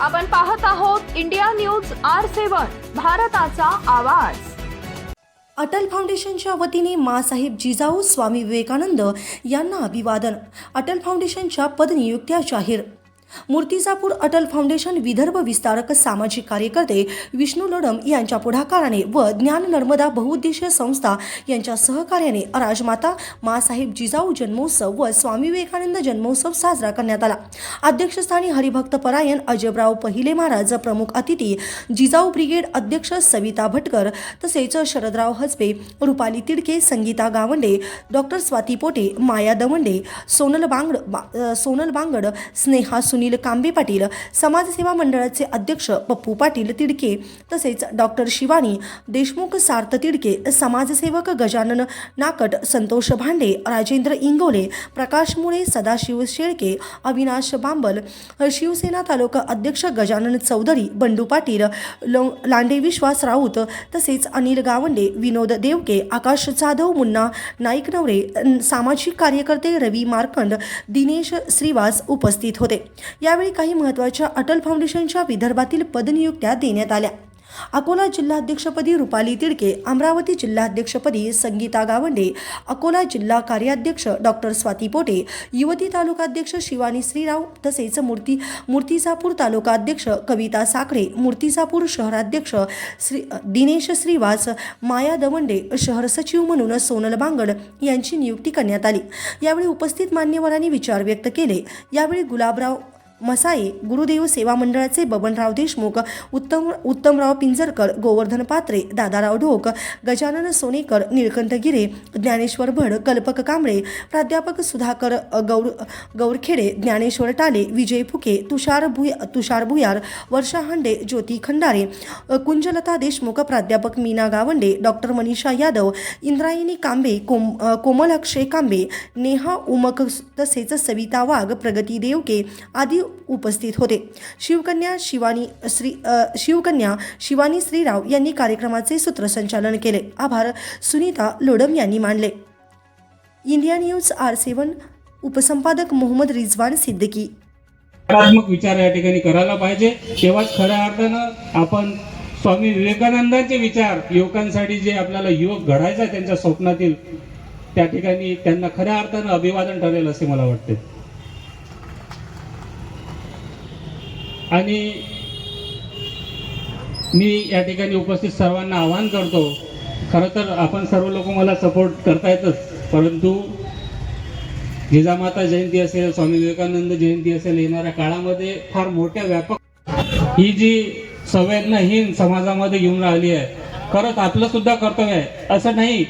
आपण पाहत आहोत इंडिया न्यूज आर सेवन भारताचा आवाज. अटल फाउंडेशनच्या वतीने मासाहेब जिजाऊ स्वामी विवेकानंद यांना अभिवादन. अटल फाउंडेशनच्या पदनियुक्त्या जाहीर. मूर्तिजापूर अटल फाउंडेशन विदर्भ विस्तारक सामाजिक कार्यकर्ते विष्णू लडम यांच्या पुढाकाराने व ज्ञान नर्मदा बहुउद्देशीय संस्था यांच्या सहकार्याने राजमाता मासाहेब जिजाऊ जन्मोत्सव व स्वामी विवेकानंद जन्मोत्सव साजरा करण्यात आला. अध्यक्षस्थानी हरिभक्त परायण अजबराव पहिले महाराज प्रमुख अतिथी जिजाऊ ब्रिगेड अध्यक्ष सविता भटकर तसेच शरदराव हजबे रुपाली तिडके संगीता गावंडे डॉक्टर स्वाती पोटे माया दवंडे सोनल बांगड बा- सोनल बांगड स्नेहा सुनील कांबे पाटील समाजसेवा मंडळाचे अध्यक्ष पप्पू पाटील तिडके तसेच डॉक्टर शिवानी देशमुख सार्थ तिडके समाजसेवक गजानन नाकट संतोष भांडे राजेंद्र इंगोले प्रकाश मुळे सदाशिव शेळके अविनाश बांबल शिवसेना तालुका अध्यक्ष गजानन चौधरी बंडू पाटील लांडे विश्वास राऊत तसेच अनिल गावंडे विनोद देवके आकाश जाधव मुन्ना नाईक नवरे सामाजिक कार्यकर्ते रवी मार्कंड दिनेश श्रीवास उपस्थित होते. यावेळी काही महत्त्वाच्या अटल फाउंडेशनच्या विदर्भातील पदनियुक्त्या देण्यात आल्या. अकोला जिल्हाध्यक्षपदी रुपाली तिडके अमरावती जिल्हाध्यक्षपदी संगीता गावंडे अकोला जिल्हा कार्याध्यक्ष डॉक्टर स्वाती पोटे युवती तालुकाध्यक्ष शिवानी श्रीराव तसेच मूर्ती मूर्तिजापूर तालुकाध्यक्ष कविता साखरे मूर्तिजापूर शहराध्यक्ष श्री दिनेश श्रीवास माया दवंडे शहर सचिव म्हणून सोनल बांगड यांची नियुक्ती करण्यात आली. यावेळी उपस्थित मान्यवरांनी विचार व्यक्त केले. यावेळी गुलाबराव मसाई गुरुदेव सेवा मंडळाचे बबनराव देशमुख उत्तम उत्तमराव पिंजरकर गोवर्धन पात्रे दादाराव ढोक गजानन सोनेकर निळकंठ गिरे ज्ञानेश्वर भड कल्पक कांबळे प्राध्यापक सुधाकर गौर गौरखेडे ज्ञानेश्वर टाले विजय फुके तुषार भुय तुषार भुयार वर्षा हांडे ज्योती खंडारे कुंजलता देशमुख प्राध्यापक मीना गावंडे डॉक्टर मनीषा यादव इंद्रायणी कांबे कोम कोमल अक्षय कांबे नेहा उमक तसेच सविता वाघ प्रगती देवके आदी उपस्थित होते. शिवकन्या शिवानी श्री शिवकन्या शिवानी श्रीराव यांनी कार्यक्रमाचे सूत्रसंचालन केले. आभार. सुनीता लोडम यांनी मानले. इंडिया न्यूज आर सेवन उपसंपादक मोहम्मद रिजवान सिद्दीकी. सकारात्मक विचार या ठिकाणी करायला पाहिजे. तेव्हाच खऱ्या अर्थानं आपण स्वामी विवेकानंदांचे विचार युवकांसाठी जे आपल्याला युवक घडायचा त्यांच्या स्वप्नातील त्या ठिकाणी त्यांना खऱ्या अर्थानं अभिवादन ठरेल असे मला वाटते. आणि मी या ठिकाणी उपस्थित सर्वांना आवाहन करतो खरं तर आपण सर्व लोक मला सपोर्ट करतायतच परंतु जिजामाता जयंती असेल स्वामी विवेकानंद जयंती असेल येणाऱ्या काळामध्ये फार मोठ्या व्यापक ही जी संवेदनाहीन समाजामध्ये घेऊन राहिली आहे खरंच आपलं सुद्धा कर्तव्य आहे. असं नाही